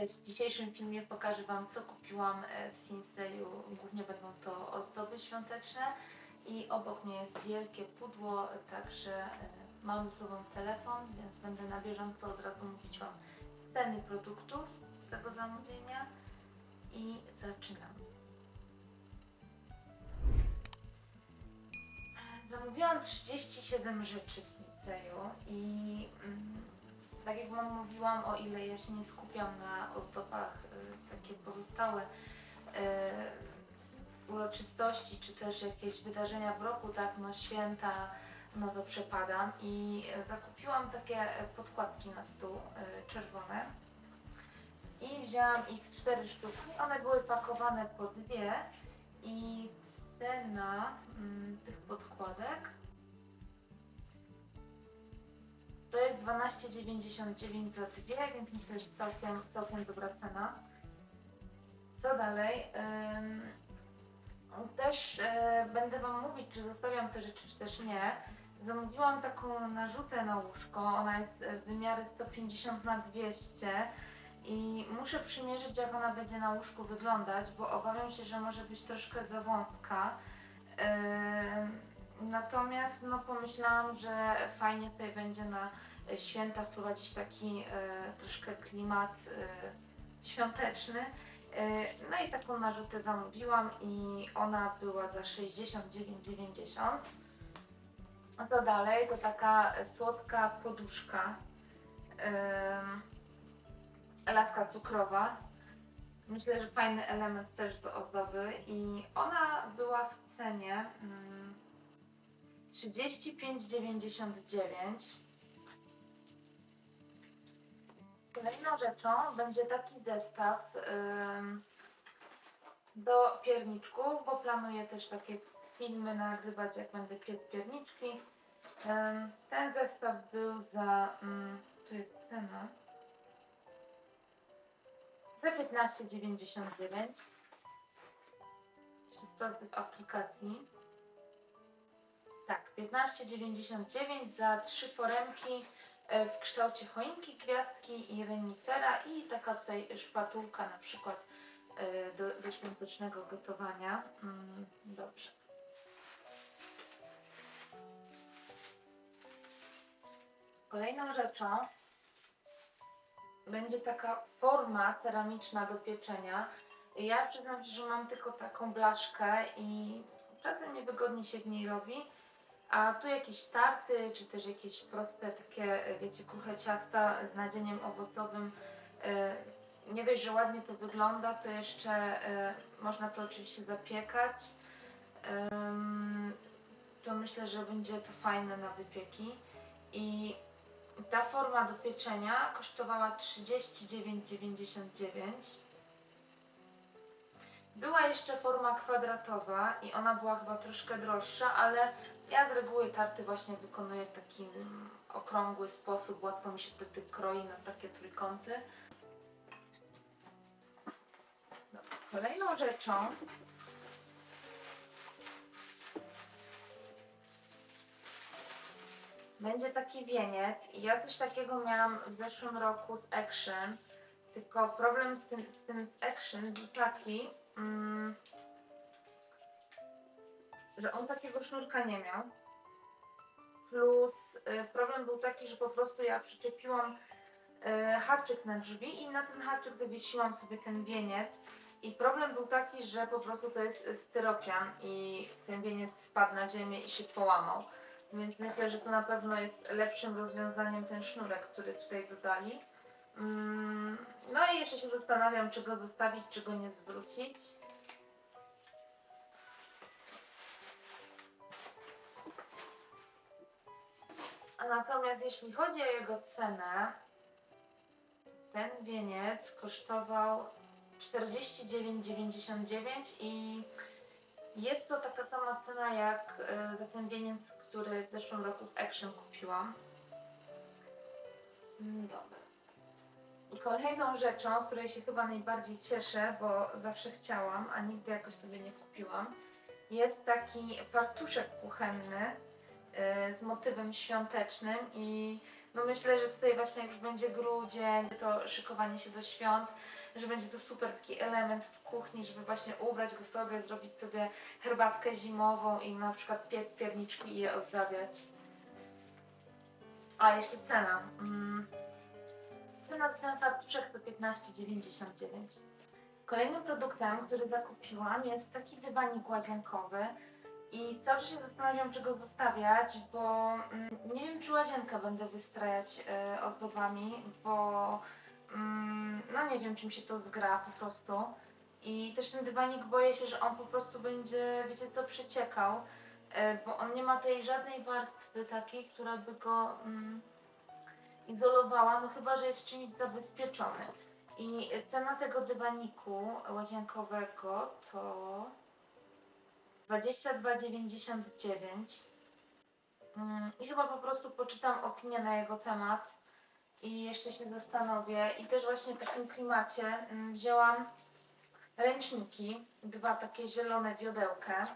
W dzisiejszym filmie pokażę Wam, co kupiłam e, w Sinseju. Głównie będą to ozdoby świąteczne i obok mnie jest wielkie pudło, także e, mam ze sobą telefon, więc będę na bieżąco od razu mówić Wam ceny produktów z tego zamówienia i zaczynam. E, Zamówiłam 37 rzeczy w Sinseju i mm, tak jak Wam mówiłam, o ile ja się nie skupiam na ozdobach y, takie pozostałe y, uroczystości, czy też jakieś wydarzenia w roku, tak, no święta, no to przepadam i zakupiłam takie podkładki na stół y, czerwone i wzięłam ich cztery sztuki. One były pakowane po dwie i cena mm, tych podkładek To jest 12,99 za dwie, więc myślę, że całkiem, całkiem dobra cena. Co dalej? Też e, będę Wam mówić, czy zostawiam te rzeczy, czy też nie. Zamówiłam taką narzutę na łóżko. Ona jest e, wymiary 150 na 200 i muszę przymierzyć, jak ona będzie na łóżku wyglądać, bo obawiam się, że może być troszkę za wąska. Ym, Natomiast no, pomyślałam, że fajnie tutaj będzie na e, święta wprowadzić taki e, troszkę klimat e, świąteczny. E, no i taką narzutę zamówiłam i ona była za 69,90. A co dalej? To taka e, słodka poduszka. em, laska cukrowa. Myślę, że fajny element też do ozdoby i ona była w cenie mm, 35,99. Kolejną rzeczą będzie taki zestaw do pierniczków, bo planuję też takie filmy nagrywać, jak będę piec pierniczki. Ten zestaw był za, tu jest cena, za 15,99. Jeszcze sprawdzę w aplikacji. Tak, 15,99 za trzy foremki e, w kształcie choinki, gwiazdki i renifera i taka tutaj szpatułka na przykład e, do, do świątecznego gotowania. Mm, dobrze. Kolejną rzeczą będzie taka forma ceramiczna do pieczenia. Ja przyznam się, że mam tylko taką blaszkę i czasem niewygodnie się w niej robi. A tu jakieś tarty, czy też jakieś proste takie, e, wiecie, kruche ciasta z nadzieniem owocowym. E, Nie dość, że ładnie to wygląda, to jeszcze e, można to oczywiście zapiekać. To myślę, że będzie to fajne na wypieki. I ta forma do pieczenia kosztowała 39,99. Była jeszcze forma kwadratowa i ona była chyba troszkę droższa, ale ja z reguły tarty właśnie wykonuję w taki mm, okrągły sposób. Łatwo mi się wtedy kroi na takie trójkąty. Kolejną rzeczą będzie taki wieniec i ja coś takiego miałam w zeszłym roku z Action. Tylko problem z tym z, tym z Action był taki, mm, że on takiego sznurka nie miał. Plus y, problem był taki, że po prostu ja przyczepiłam y, haczyk na drzwi i na ten haczyk zawiesiłam sobie ten wieniec. I problem był taki, że po prostu to jest styropian i ten wieniec spadł na ziemię i się połamał. Więc myślę, że to na pewno jest lepszym rozwiązaniem ten sznurek, który tutaj dodali. Mm, No i jeszcze się zastanawiam, czy go zostawić, czy go nie zwrócić. Natomiast jeśli chodzi o jego cenę, ten wieniec kosztował 49,99 i jest to taka sama cena jak e, za ten wieniec, który w zeszłym roku w Action kupiłam. Mm, Dobra. Kolejną rzeczą, z której się chyba najbardziej cieszę, bo zawsze chciałam, a nigdy jakoś sobie nie kupiłam, jest taki fartuszek kuchenny y, z motywem świątecznym i no myślę, że tutaj właśnie jak już będzie grudzień, to szykowanie się do świąt, że będzie to super taki element w kuchni, żeby właśnie ubrać go sobie, zrobić sobie herbatkę zimową i na przykład piec pierniczki i je ozdabiać. A jeszcze cena. Mm. Cena za ten fartuszek to 15,99. Kolejnym produktem, który zakupiłam jest taki dywanik łazienkowy i cały czas się zastanawiam, czy go zostawiać, bo mm, nie wiem, czy łazienkę będę wystrajać e, ozdobami, bo mm, no nie wiem, czym się to zgra po prostu. I też ten dywanik boję się, że on po prostu będzie, wiecie co, przeciekał, e, bo on nie ma tej żadnej warstwy takiej, która by go mm, izolowała, no chyba, że jest czymś zabezpieczony. I cena tego dywaniku łazienkowego to 22,99. Mm, I chyba po prostu poczytam opinię na jego temat i jeszcze się zastanowię. I też właśnie w takim klimacie mm, wzięłam ręczniki, dwa takie zielone wiodełka,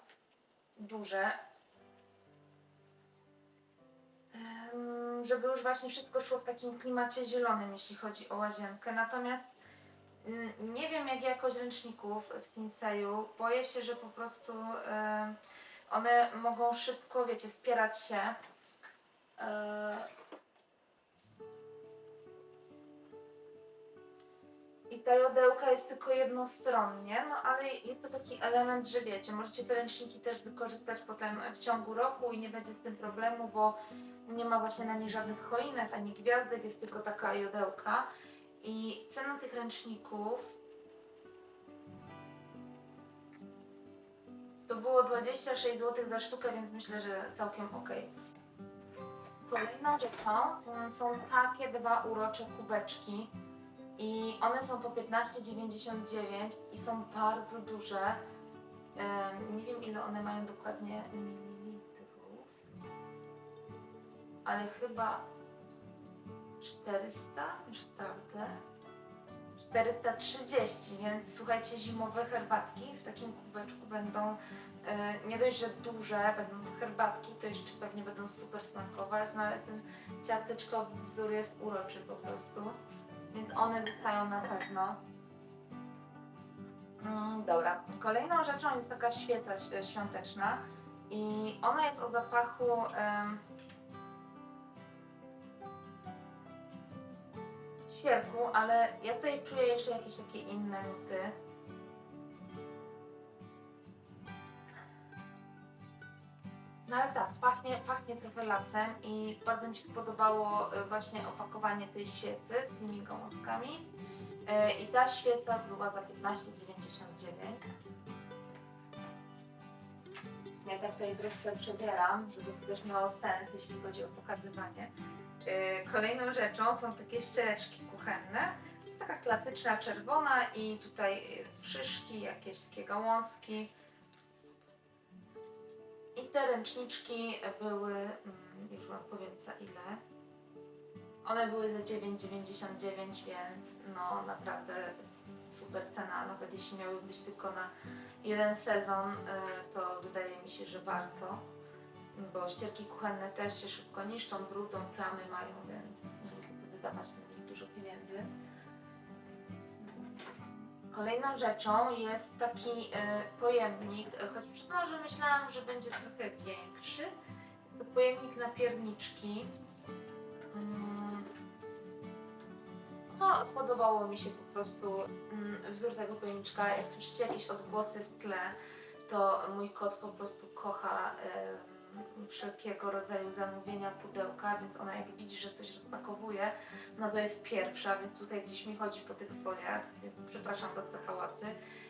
duże, żeby już właśnie wszystko szło w takim klimacie zielonym, jeśli chodzi o łazienkę. Natomiast mm, nie wiem jak jakość ręczników w Sinseju. Boję się, że po prostu one mogą szybko, wiecie, spierać się. I ta jodełka jest tylko jednostronnie, no ale jest to taki element, że wiecie, możecie te ręczniki też wykorzystać potem w ciągu roku i nie będzie z tym problemu, bo nie ma właśnie na niej żadnych choinek ani gwiazdek, jest tylko taka jodełka. I cena tych ręczników to było 26 zł za sztukę, więc myślę, że całkiem ok. Kolejną rzeczą są takie dwa urocze kubeczki. I one są po 15,99 i są bardzo duże. Nie wiem ile one mają dokładnie mililitrów, ale chyba 400, już sprawdzę. 430, więc słuchajcie, zimowe herbatki w takim kubeczku będą e, nie dość, że duże, będą to herbatki, to jeszcze pewnie będą super smakować, no ale ten ciasteczkowy wzór jest uroczy po prostu więc one zostają na pewno. Mm, dobra, kolejną rzeczą jest taka świeca świąteczna i ona jest o zapachu em, świerku, ale ja tutaj czuję jeszcze jakieś takie inne nuty. No ale tak, pachnie, pachnie trochę lasem i bardzo mi się spodobało e, właśnie opakowanie tej świecy z tymi gałązkami. E, I ta świeca była za 15,99. Ja tak tutaj trochę przebieram, żeby to też miało sens, jeśli chodzi o pokazywanie. E, Kolejną rzeczą są takie ściereczki kuchenne. Taka klasyczna czerwona i tutaj szyszki, jakieś takie gałązki. Te ręczniczki były, mm, już wam powiem za ile. One były za 9,99, więc no naprawdę super cena. Nawet jeśli miały być tylko na jeden sezon, y, to wydaje mi się, że warto. Bo ścierki kuchenne też się szybko niszczą, brudzą, plamy mają, więc nie chcę wydawać na nich dużo pieniędzy. Kolejną rzeczą jest taki e, pojemnik, e, choć przyznam, że myślałam, że będzie trochę większy. Jest to pojemnik na pierniczki. Mm. No, spodobało mi się po prostu mm, wzór tego pojemniczka. Jak słyszycie jakieś odgłosy w tle, to mój kot po prostu kocha wszelkiego rodzaju zamówienia, pudełka, więc ona jak widzi, że coś rozpakowuje, no to jest pierwsza, więc tutaj gdzieś mi chodzi po tych foliach, więc przepraszam Was za hałasy.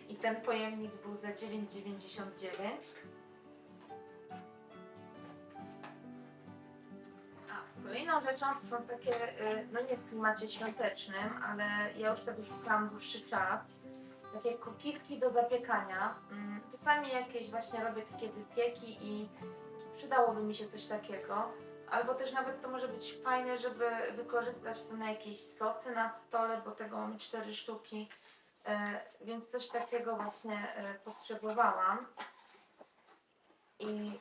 I ten pojemnik był za 9,99. A kolejną rzeczą są takie, y, no nie w klimacie świątecznym, ale ja już tego szukałam dłuższy czas. Takie kokitki do zapiekania. Mm, Czasami jakieś właśnie robię takie wypieki i przydałoby mi się coś takiego. Albo też nawet to może być fajne, żeby wykorzystać to na jakieś sosy na stole, bo tego mamy cztery sztuki. E, więc coś takiego właśnie e, potrzebowałam. I,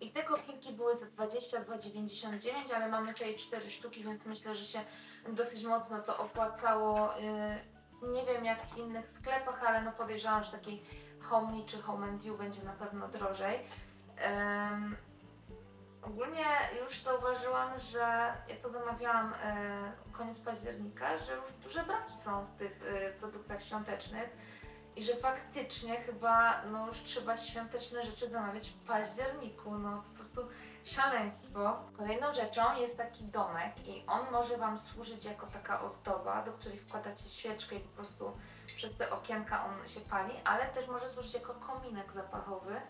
I te kopilki były za 22,99, ale mamy tutaj 4 sztuki, więc myślę, że się dosyć mocno to opłacało. Yy, Nie wiem jak w innych sklepach, ale no podejrzewam, że takiej Homely czy Home You będzie na pewno drożej. Em, ogólnie już zauważyłam, że ja to zamawiałam e, koniec października, że już duże braki są w tych e, produktach świątecznych i że faktycznie chyba no już trzeba świąteczne rzeczy zamawiać w październiku, no po prostu szaleństwo. Kolejną rzeczą jest taki domek i on może Wam służyć jako taka ozdoba, do której wkładacie świeczkę i po prostu przez te okienka on się pali, ale też może służyć jako kominek zapachowy,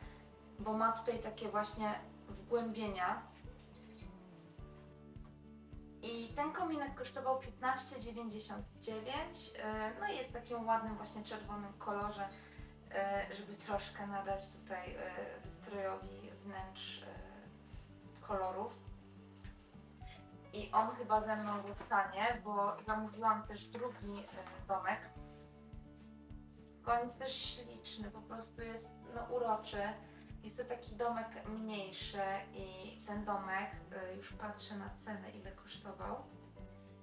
bo ma tutaj takie właśnie wgłębienia. I ten kominek kosztował 15,99. e, No i jest takim ładnym właśnie czerwonym kolorze, e, żeby troszkę nadać tutaj e, wystrojowi wnętrz kolorów. I on chyba ze mną zostanie, bo zamówiłam też drugi e, domek. On jest też śliczny, po prostu jest no, uroczy. Jest to taki domek mniejszy i ten domek, y, już patrzę na cenę ile kosztował.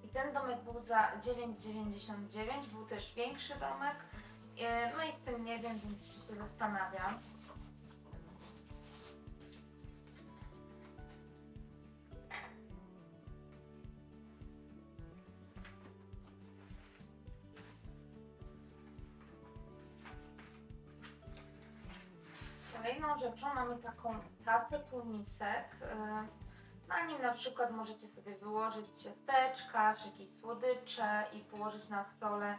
I ten domek był za 9,99, był też większy domek. Y, No i z tym nie wiem, więc się zastanawiam. Rzeczą mamy taką tacę półmisek. y, Na nim na przykład możecie sobie wyłożyć ciasteczka czy jakieś słodycze i położyć na stole. Y,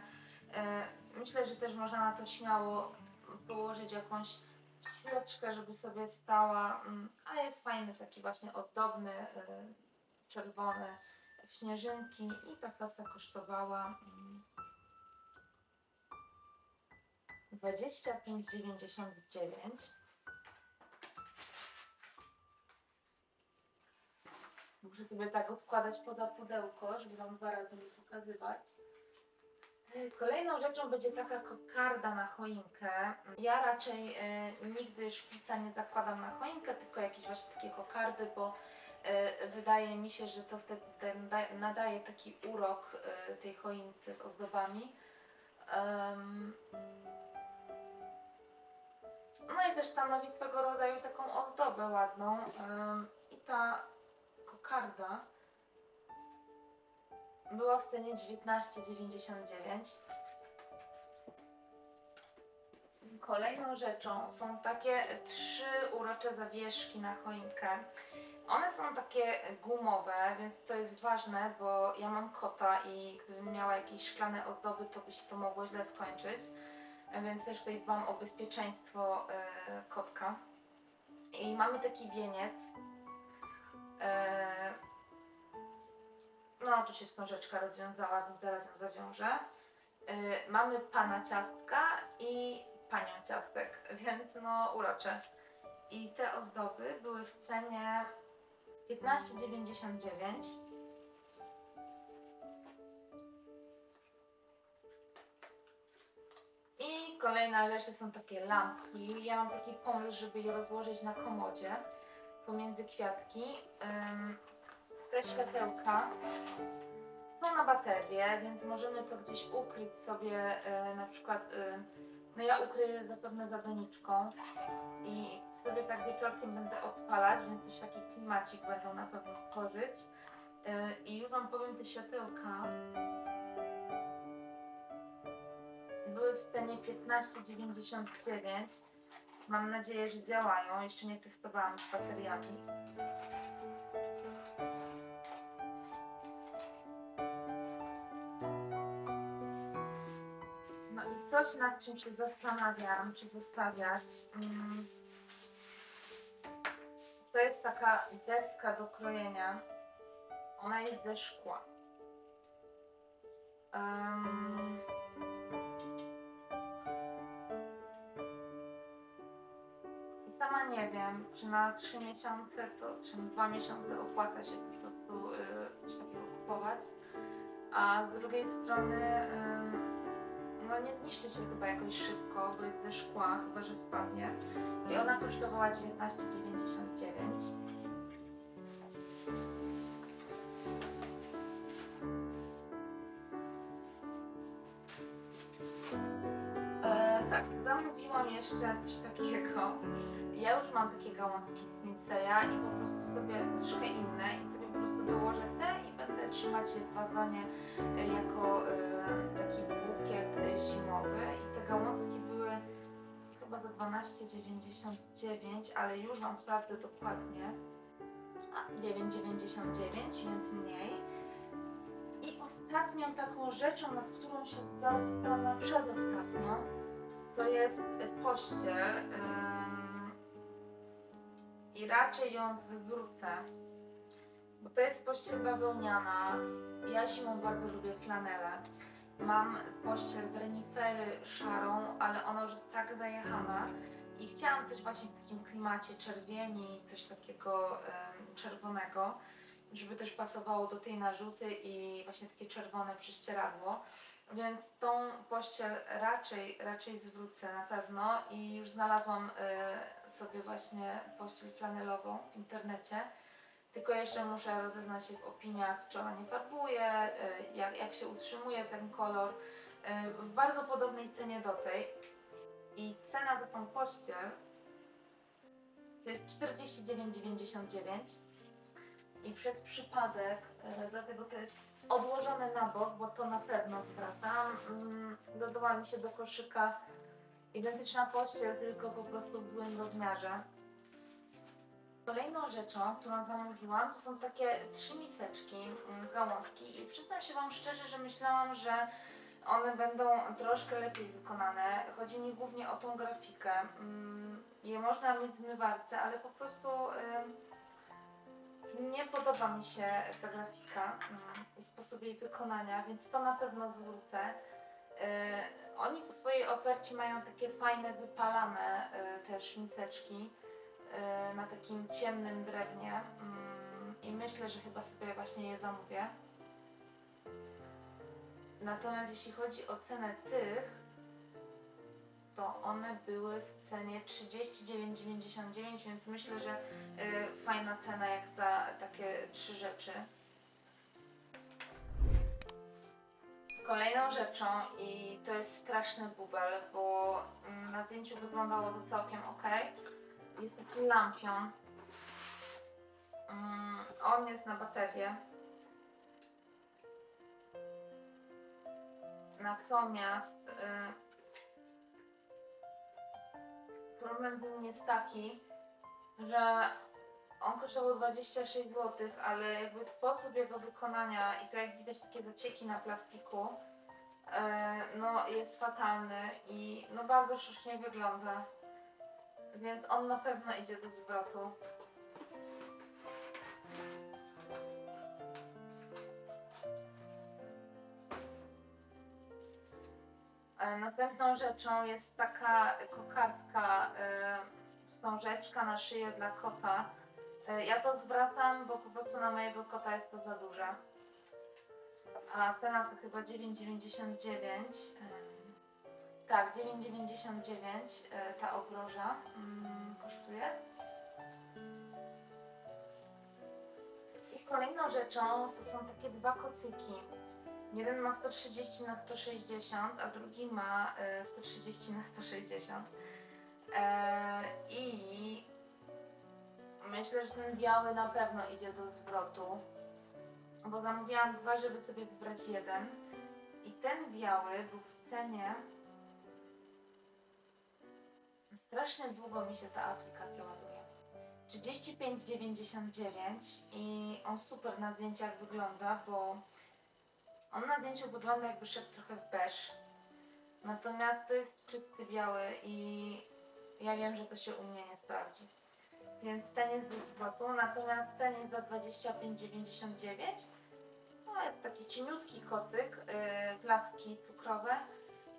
Myślę, że też można na to śmiało położyć jakąś świeczkę, żeby sobie stała, mm, ale jest fajny taki właśnie ozdobny, y, czerwony w śnieżynki i ta taca kosztowała mm, 25,99. Muszę sobie tak odkładać poza pudełko, żeby Wam dwa razy nie pokazywać. Kolejną rzeczą będzie taka kokarda na choinkę. Ja raczej e, nigdy szpica nie zakładam na choinkę, tylko jakieś właśnie takie kokardy, bo e, wydaje mi się, że to wtedy ten da, nadaje taki urok e, tej choince z ozdobami. Em, no i też stanowi swego rodzaju taką ozdobę ładną. em, I ta kokarda była w cenie 19,99. Kolejną rzeczą są takie trzy urocze zawieszki na choinkę. One są takie gumowe, więc to jest ważne, bo ja mam kota i gdybym miała jakieś szklane ozdoby, to by się to mogło źle skończyć. Więc też tutaj dbam o bezpieczeństwo e, kotka. I mamy taki wieniec. E, no, tu się wstążeczka rozwiązała, więc zaraz ją zawiążę. E, mamy pana ciastka i panią ciastek, więc no urocze. I te ozdoby były w cenie 15,99. I kolejna rzecz to są takie lampki. Ja mam taki pomysł, żeby je rozłożyć na komodzie pomiędzy kwiatki. Te światełka są na baterię, więc możemy to gdzieś ukryć sobie, e, na przykład, e, no ja ukryję zapewne za doniczką i sobie tak wieczorkiem będę odpalać, więc też taki klimacik będą na pewno tworzyć. E, I już Wam powiem, te światełka były w cenie 15,99. Mam nadzieję, że działają. Jeszcze nie testowałam z bateriami. No i coś, nad czym się zastanawiam, czy zostawiać. Mm, To jest taka deska do krojenia. Ona jest ze szkła. Em, Nie wiem, czy na 3 miesiące, to czy na 2 miesiące opłaca się po prostu y, coś takiego kupować. A z drugiej strony ym, no nie zniszczy się chyba jakoś szybko, bo jest ze szkła, chyba że spadnie. I ona kosztowała 19,99. Prostu sobie troszkę inne i sobie po prostu dołożę te i będę trzymać je w wazonie e, jako e, taki bukiet e, zimowy i te gałązki były chyba za 12,99, ale już Wam sprawdzę dokładnie. A, 9,99, więc mniej. I ostatnią taką rzeczą, nad którą się zastanawiam, przedostatnią, to jest pościel. I raczej ją zwrócę. Bo to jest pościel bawełniana. Ja zimą bardzo lubię flanelę. Mam pościel w renifery szarą, ale ona już jest tak zajechana. I chciałam coś właśnie w takim klimacie czerwieni, coś takiego em, czerwonego, żeby też pasowało do tej narzuty i właśnie takie czerwone prześcieradło. Więc tą pościel raczej, raczej zwrócę na pewno i już znalazłam y, sobie właśnie pościel flanelową w internecie. Tylko jeszcze muszę rozeznać się w opiniach, czy ona nie farbuje, y, jak, jak się utrzymuje ten kolor. Y, w bardzo podobnej cenie do tej. I cena za tą pościel to jest 49,99 i przez przypadek, y, dlatego to jest odłożone na bok, bo to na pewno zwracam. Mm, Dodała mi się do koszyka identyczna pościel, tylko po prostu w złym rozmiarze. Kolejną rzeczą, którą zamówiłam, to są takie trzy miseczki, mm, gałązki i przyznam się Wam szczerze, że myślałam, że one będą troszkę lepiej wykonane. Chodzi mi głównie o tą grafikę. Mm, Je można mieć w zmywarce, ale po prostu nie podoba mi się ta grafika mm, i sposób jej wykonania, więc to na pewno zwrócę. Yy, oni w swojej ofercie mają takie fajne, wypalane yy, też miseczki yy, na takim ciemnym drewnie mm, i myślę, że chyba sobie właśnie je zamówię. Natomiast jeśli chodzi o cenę tych, to one były w cenie 39,99, więc myślę, że y, fajna cena jak za takie trzy rzeczy. Kolejną rzeczą i to jest straszny bubel, bo mm, na zdjęciu wyglądało to całkiem ok. Jest taki lampion. Mm, On jest na baterię. Natomiast y, problem w nim jest taki, że on kosztował 26 zł, ale jakby sposób jego wykonania i to jak widać takie zacieki na plastiku, e, no jest fatalny i no bardzo sztucznie wygląda. Więc on na pewno idzie do zwrotu. Następną rzeczą jest taka kokardka, e, wstążeczka na szyję dla kota. E, Ja to zwracam, bo po prostu na mojego kota jest to za duże. A cena to chyba 9,99. Em, Tak, 9,99 e, ta obroża mm, kosztuje. I kolejną rzeczą to są takie dwa kocyki. Jeden ma 130 na 160, a drugi ma e, 130 na 160. E, I myślę, że ten biały na pewno idzie do zwrotu, bo zamówiłam dwa, żeby sobie wybrać jeden. I ten biały był w cenie. Strasznie długo mi się ta aplikacja ładuje. 35,99 i on super na zdjęciach wygląda, bo on na zdjęciu wygląda jakby szedł trochę w beż. Natomiast to jest czysty biały i ja wiem, że to się u mnie nie sprawdzi. Więc ten jest do zwrotu, natomiast ten jest za 25,99. To jest taki cieniutki kocyk, yy, wlaski cukrowe.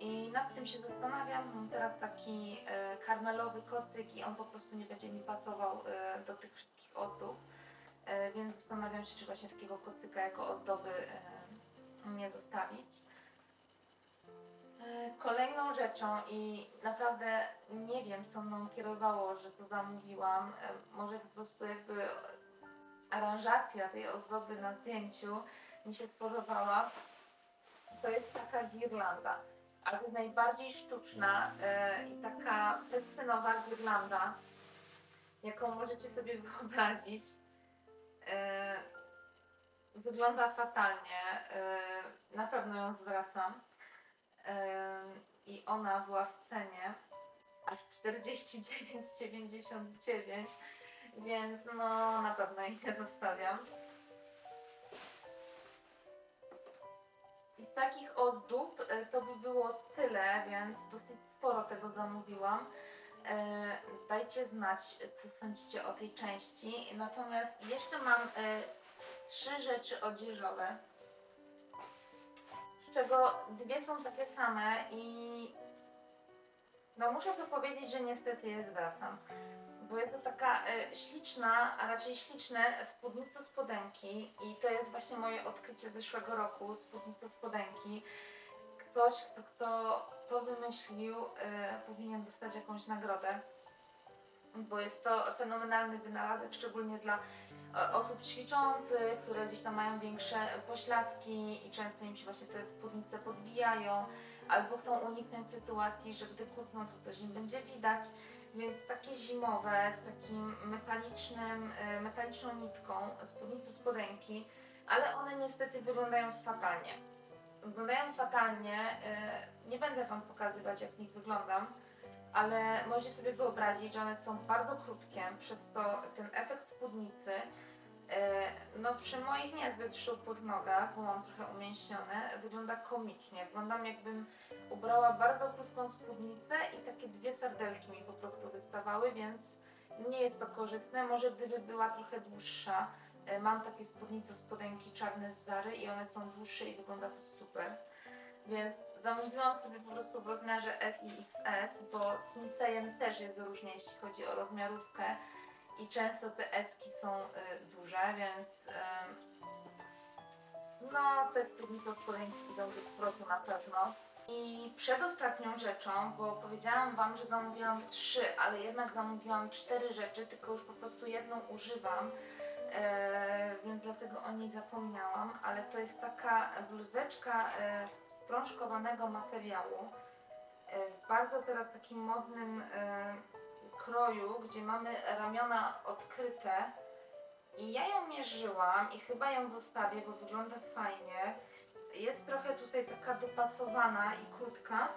I nad tym się zastanawiam. Mam teraz taki yy, karmelowy kocyk i on po prostu nie będzie mi pasował yy, do tych wszystkich ozdób. Yy, więc zastanawiam się, czy właśnie takiego kocyka jako ozdoby yy, nie zostawić. E, Kolejną rzeczą i naprawdę nie wiem, co mną kierowało, że to zamówiłam. e, Może po prostu jakby aranżacja tej ozdoby na zdjęciu mi się spodobała. To jest taka girlanda. Ale to jest najbardziej sztuczna e, i taka festynowa girlanda, jaką możecie sobie wyobrazić. E, wygląda fatalnie. E, na pewno ją zwracam. Em, i ona była w cenie aż 49,99, więc no na pewno jej nie zostawiam. I z takich ozdób e, to by było tyle, więc dosyć sporo tego zamówiłam. E, Dajcie znać, co sądzicie o tej części. Natomiast jeszcze mam e, trzy rzeczy odzieżowe z czego dwie są takie same i no muszę to powiedzieć, że niestety je zwracam. Bo jest to taka e, śliczna, a raczej śliczne spódnico spodenki i to jest właśnie moje odkrycie zeszłego roku, spódnico spodenki. Ktoś, kto, kto to wymyślił, e, powinien dostać jakąś nagrodę, bo jest to fenomenalny wynalazek, szczególnie dla osób ćwiczących, które gdzieś tam mają większe pośladki i często im się właśnie te spódnice podwijają, albo chcą uniknąć sytuacji, że gdy kucną, to coś im będzie widać. Więc takie zimowe, z takim metalicznym, e, metaliczną nitką, spódnice spodenki, ale one niestety wyglądają fatalnie. Wyglądają fatalnie, e, nie będę Wam pokazywać jak w nich wyglądam, ale możecie sobie wyobrazić, że one są bardzo krótkie, przez to ten efekt spódnicy, e, no przy moich niezbyt szczupłych nogach, bo mam trochę umięśnione, wygląda komicznie. Wyglądam jakbym ubrała bardzo krótką spódnicę i takie dwie serdelki mi po prostu wystawały, więc nie jest to korzystne. Może gdyby była trochę dłuższa, e, mam takie spódnice spodenki czarne z Zary i one są dłuższe i wygląda to super. Więc zamówiłam sobie po prostu w rozmiarze S i XS, bo z Sinsejem też jest różnie, jeśli chodzi o rozmiarówkę i często te eski są y, duże, więc y, no te spódnice spodenki idą do zwrotu na pewno. I przedostatnią rzeczą, bo powiedziałam Wam, że zamówiłam trzy, ale jednak zamówiłam cztery rzeczy, tylko już po prostu jedną używam, e, więc dlatego o niej zapomniałam, ale to jest taka bluzeczka e, z prążkowanego materiału, e, w bardzo teraz takim modnym e, kroju, gdzie mamy ramiona odkryte i ja ją mierzyłam i chyba ją zostawię, bo wygląda fajnie. Jest trochę tutaj taka dopasowana i krótka.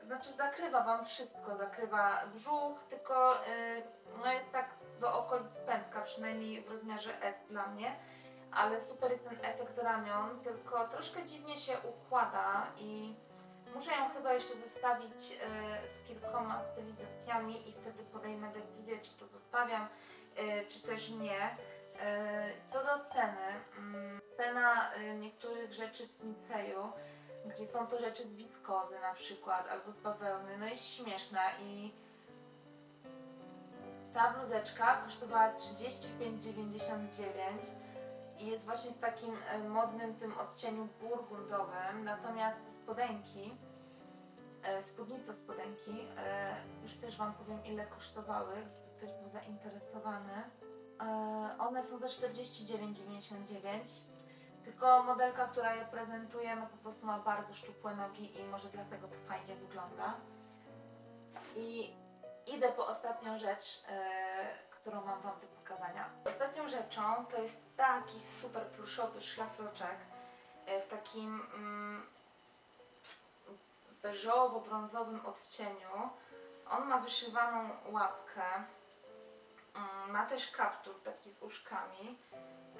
Yy, znaczy zakrywa Wam wszystko, zakrywa brzuch, tylko yy, no jest tak do okolic pępka, przynajmniej w rozmiarze S dla mnie. Ale super jest ten efekt ramion, tylko troszkę dziwnie się układa i muszę ją chyba jeszcze zestawić yy, z kilkoma stylizacjami i wtedy podejmę decyzję, czy to zostawiam, yy, czy też nie. Yy, Co do ceny, mm, cena niektórych rzeczy w Smiceju, gdzie są to rzeczy z wiskozy na przykład, albo z bawełny, no jest śmieszna i ta bluzeczka kosztowała 35,99 i jest właśnie w takim y, modnym tym odcieniu burgundowym, natomiast spodenki, y, spódnice spodenki, y, już też Wam powiem ile kosztowały, gdyby ktoś był zainteresowany. E, One są za 49,99. Tylko modelka, która je prezentuje, no po prostu ma bardzo szczupłe nogi i może dlatego to fajnie wygląda. I idę po ostatnią rzecz, e, którą mam Wam do pokazania. Ostatnią rzeczą to jest taki super pluszowy szlafroczek e, w takim mm, beżowo-brązowym odcieniu. On ma wyszywaną łapkę. Mm, Ma też kaptur taki z uszkami.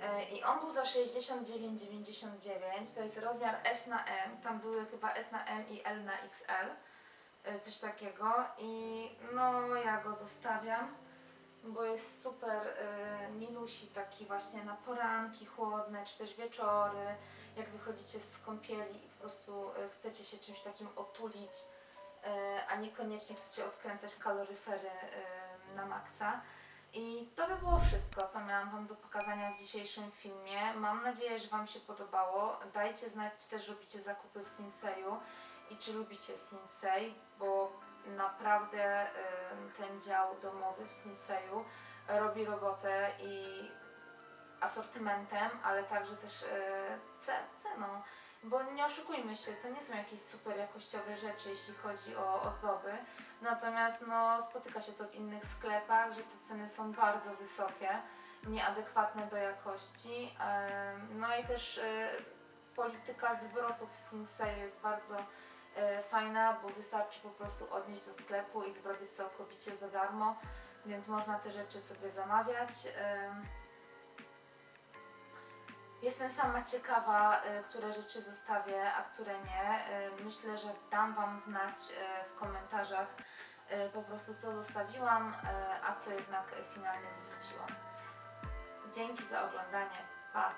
E, I on był za 69,99. To jest rozmiar S na M. Tam były chyba S na M i L na XL. e, Coś takiego. I no ja go zostawiam, bo jest super e, minusi taki właśnie na poranki chłodne, czy też wieczory. Jak wychodzicie z kąpieli i po prostu e, chcecie się czymś takim otulić, e, a niekoniecznie chcecie odkręcać kaloryfery e, na maksa. I to by było wszystko, co miałam Wam do pokazania w dzisiejszym filmie. Mam nadzieję, że Wam się podobało. Dajcie znać, czy też robicie zakupy w Sinseju. i czy lubicie Sinsei, bo naprawdę ten dział domowy w Sinseju robi robotę i asortymentem, ale także też ce- ceną. Bo nie oszukujmy się, to nie są jakieś super jakościowe rzeczy, jeśli chodzi o ozdoby. Natomiast no, spotyka się to w innych sklepach, że te ceny są bardzo wysokie, nieadekwatne do jakości. No i też y, polityka zwrotów w Sinseju jest bardzo e, fajna, bo wystarczy po prostu odnieść do sklepu i zwrot jest całkowicie za darmo, więc można te rzeczy sobie zamawiać. Em, Jestem sama ciekawa, e, które rzeczy zostawię, a które nie. E, Myślę, że dam Wam znać e, w komentarzach e, po prostu co zostawiłam, e, a co jednak finalnie zwróciłam. Dzięki za oglądanie. Pa!